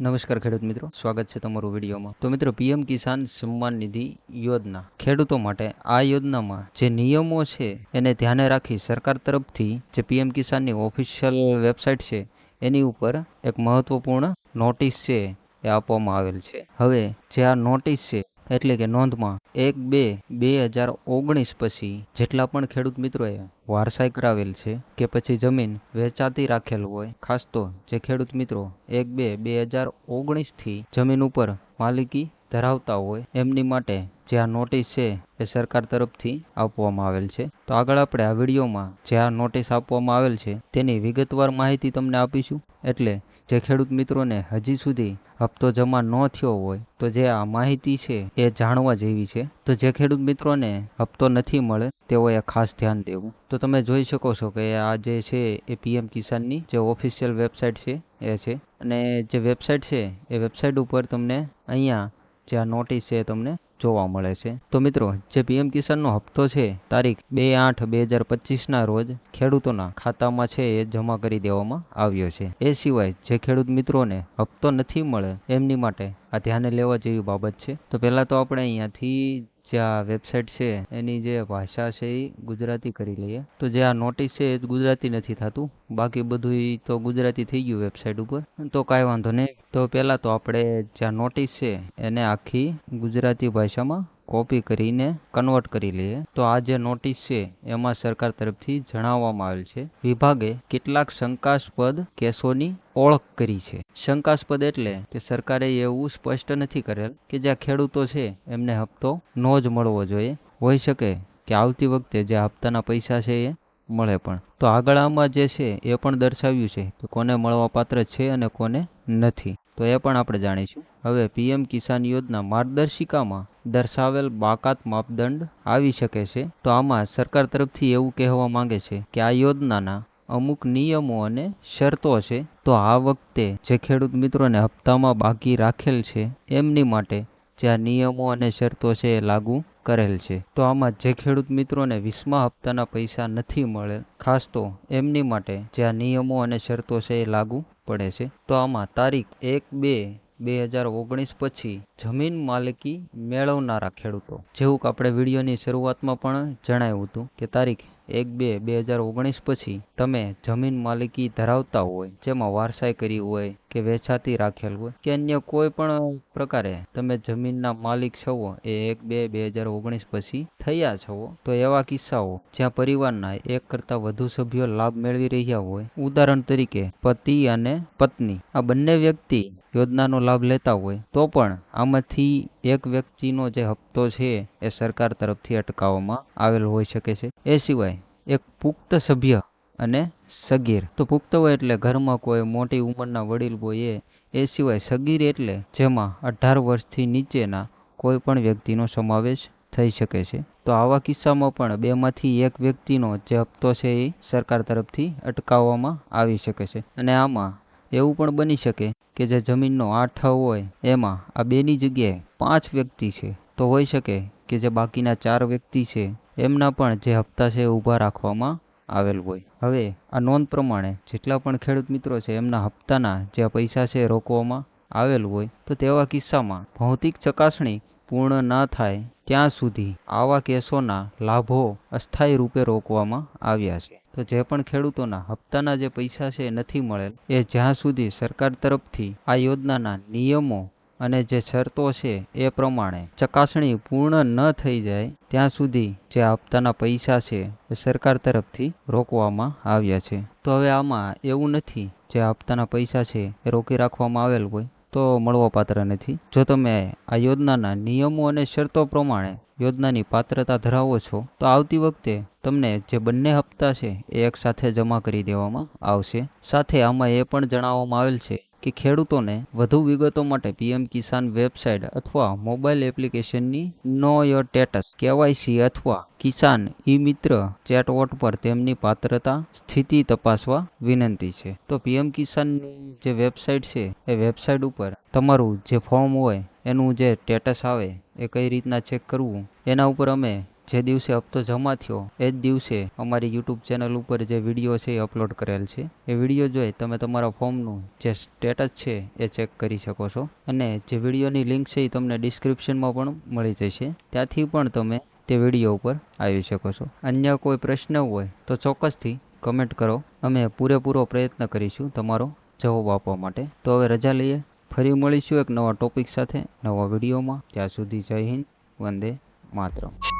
નમસ્કાર ખેડૂત મિત્રો, સ્વાગત છે તમારું વિડીયોમાં. તો મિત્રો, પીએમ કિસાન સન્માન નિધિ યોજના. ખેડૂતો માટે આ યોજનામાં જે નિયમો છે, એને ધ્યાને રાખી સરકાર તરફથી જે પીએમ કિસાનની ઓફિશિયલ વેબસાઇટ છે, એની ઉપર એક મહત્વપૂર્ણ નોટિસ છે, એ આપવામાં આવેલ છે. હવે, જે આ નોટિસ છે એટલે કે નોંધમાં એક બે બે હજાર ઓગણીસ પછી જેટલા પણ ખેડૂત મિત્રોએ વારસાઈ કરાવેલ છે કે પછી જમીન વેચાતી રાખેલ હોય, ખાસ તો જે ખેડૂત મિત્રો એક બે બે હજાર ઓગણીસથી જમીન ઉપર માલિકી ધરાવતા હોય, એમની માટે જે આ નોટિસ છે એ સરકાર તરફથી આપવામાં આવેલ છે. તો આગળ આપણે આ વિડીયોમાં જે આ નોટિસ આપવામાં આવેલ છે તેની વિગતવાર માહિતી તમને આપીશું. એટલે જે ખેડૂત મિત્રોને હજી સુધી હપ્તો જમા ન થયો હોય, તો જે આ માહિતી છે એ જાણવા જેવી છે. તો જે ખેડૂત મિત્રોને હપ્તો નથી મળે, તેઓએ ખાસ ધ્યાન દેવું. તો તમે જોઈ શકો છો કે આ જે છે એ પીએમ કિસાનની જે ઓફિશિયલ વેબસાઇટ છે, એ છે. અને જે વેબસાઇટ છે, એ વેબસાઇટ ઉપર તમને અહીંયા જે આ નોટિસ છે તમને જોવા મળે છે. તો મિત્રો, જે પીએમ કિસાનનો હપ્તો છે, તારીખ બે આઠ બે હજાર પચીસના રોજ ખેડૂતોના ખાતામાં છે એ જમા કરી દેવામાં આવ્યો છે. એ સિવાય જે ખેડૂત મિત્રોને હપ્તો નથી મળે, એમની માટે આ ધ્યાને લેવા જેવી બાબત છે. તો પહેલાં તો આપણે અહીંયાથી જે આ વેબસાઇટ છે, એની જે ભાષા છે એ ગુજરાતી કરી લઈએ. તો જે આ નોટિસ છે, એ ગુજરાતી નથી થતું. બાકી બધું તો ગુજરાતી થઈ ગયું વેબસાઇટ ઉપર. તો કાંઈ વાંધો નહીં. તો પહેલાં તો આપણે જે આ નોટિસ છે, એને આખી ગુજરાતી ભાષામાં કોપી કરીને કન્વર્ટ કરી લઈએ. તો આ જે નોટિસ છે, એમાં સરકાર તરફથી જણાવવામાં આવેલ છે, વિભાગે કેટલાક શંકાસ્પદ કેસોની ઓળખ કરી છે. શંકાસ્પદ એટલે કે સરકારે એવું સ્પષ્ટ નથી કરેલ કે જ્યાં ખેડૂતો છે, એમને હપ્તો ન જ મળવો જોઈએ. હોઈ શકે કે આવતી વખતે જે હપ્તાના પૈસા છે એ મળે પણ. તો આગળ આમાં જે છે, એ પણ દર્શાવ્યું છે કે કોને મળવા પાત્ર છે અને કોને નથી. તો એ પણ આપણે જાણીશું. હવે પીએમ કિસાન યોજના માર્ગદર્શિકામાં દર્શાવેલ બાકાત માપદંડ આવી શકે છે. તો આમાં સરકાર તરફથી એવું કહેવા માંગે છે કે આ યોજનાના અમુક નિયમો અને શરતો છે. તો આ વખતે જે ખેડૂત મિત્રોને હપ્તામાં બાકી રાખેલ છે, એમની માટે જે આ નિયમો અને શરતો છે એ લાગુ કરેલ છે. તો આમાં જે ખેડૂત મિત્રોને વીસમા હપ્તાના પૈસા નથી મળે, ખાસ તો એમની માટે જે આ નિયમો અને શરતો છે એ લાગુ પડે છે. તો આમાં તારીખ એક બે બે હજાર ઓગણીસ પછી જમીન માલિકી મેળવનારા ખેડૂતો. જેવું કે આપણે વિડીયોની શરૂઆતમાં પણ જણાવ્યું હતું કે તારીખ એક બે બે હજાર ઓગણીસ પછી તમે જમીન માલિકી ધરાવતા હોય, જેમાં વારસાઈ કરી હોય કે વેચાતી રાખેલ હોય. કે અન્ય કોઈ પણ પ્રકારે તમે જમીનના માલિક છો એ એક, બે બે હજાર ઓગણીસ પછી થયા છો, તો એવા કિસ્સાઓ જ્યાં પરિવારના એક કરતાં વધુ સભ્યો લાભ મેળવી રહ્યા હોય. ઉદાહરણ તરીકે, પતિ અને પત્ની. આ બંને વ્યક્તિ યોજનાનો લાભ લેતા હોય, તો પણ આમાંથી એક વ્યક્તિનો જે હપ્તો છે એ સરકાર તરફથી અટકાવવામાં આવેલ હોઈ શકે છે. એ સિવાય, એક પુખ્ત સભ્ય અને સગીર. તો પુખ્ત હોય એટલે ઘરમાં કોઈ મોટી ઉંમરના વડીલ હોય એ એ સિવાય સગીર એટલે જેમાં અઢાર વર્ષથી નીચેના કોઈ પણ વ્યક્તિનો સમાવેશ થઈ શકે છે. તો આવા કિસ્સામાં પણ બેમાંથી એક વ્યક્તિનો જે હપ્તો છે એ સરકાર તરફથી અટકાવવામાં આવી શકે છે. અને આમાં એવું પણ બની શકે કે જે જમીનનો આઠ હોય, એમાં આ બેની જગ્યાએ પાંચ વ્યક્તિ છે. તો હોઈ શકે કે જે બાકીના ચાર વ્યક્તિ છે, એમના પણ જે હપ્તા છે એ ઊભા રાખવામાં આવેલ હોય. હવે આ નોંધ પ્રમાણે જેટલા પણ ખેડૂત મિત્રો છે એમના હપ્તાના જે પૈસા છે રોકવામાં આવેલ હોય તો તેવા કિસ્સામાં ભૌતિક ચકાસણી પૂર્ણ ન થાય ત્યાં સુધી આવા કેસોના લાભો અસ્થાયી રૂપે રોકવામાં આવ્યા છે. તો જે પણ ખેડૂતોના હપ્તાના જે પૈસા છે એ નથી મળેલ, એ જ્યાં સુધી સરકાર તરફથી આ યોજનાના નિયમો અને જે શરતો છે એ પ્રમાણે ચકાસણી પૂર્ણ ન થઈ જાય ત્યાં સુધી જે હપ્તાના પૈસા છે એ સરકાર તરફથી રોકવામાં આવ્યા છે. તો હવે આમાં એવું નથી જે હપ્તાના પૈસા છે એ રોકી રાખવામાં આવેલ હોય તો મળવાપાત્ર નથી. જો તમે આ યોજનાના નિયમો અને શરતો પ્રમાણે યોજનાની પાત્રતા ધરાવો છો, તો આવતી વખતે તમને જે બંને હપ્તા છે એ એકસાથે જમા કરી દેવામાં આવશે. સાથે આમાં એ પણ જણાવવામાં આવેલ છે કે ખેડૂતોને વધુ વિગતો માટે પીએમ કિસાન વેબસાઇટ અથવા મોબાઈલ એપ્લિકેશનની નો યોર સ્ટેટસ, કેવાયસી અથવા કિસાન ઈ મિત્ર ચેટવોટ પર તેમની પાત્રતા સ્થિતિ તપાસવા વિનંતી છે. તો પીએમ કિસાનની જે વેબસાઇટ છે, એ વેબસાઇટ ઉપર તમારું જે ફોર્મ હોય, એનું જે સ્ટેટસ આવે, એ કઈ રીતના ચેક કરવું, એના ઉપર અમે જે દિવસે હપ્તો જમા થયો, એ જ દિવસે અમારી યુટ્યુબ ચેનલ ઉપર જે વીડિયો છે એ અપલોડ કરેલ છે. એ વીડિયો જોઈ તમે તમારા ફોર્મનું જે સ્ટેટસ છે એ ચેક કરી શકો છો. અને જે વિડીયોની લિંક છે એ તમને ડિસ્ક્રિપ્શનમાં પણ મળી જશે. ત્યાંથી પણ તમે તે વીડિયો ઉપર આવી શકો છો. અન્ય કોઈ પ્રશ્ન હોય તો ચોક્કસથી કમેન્ટ કરો. અમે પૂરેપૂરો પ્રયત્ન કરીશું તમારો જવાબ આપવા માટે. તો હવે રજા લઈએ. ફરી મળીશું એક નવા ટોપિક સાથે નવા વિડીયોમાં ત્યાં સુધી જય હિન્દ, વંદે માતરમ.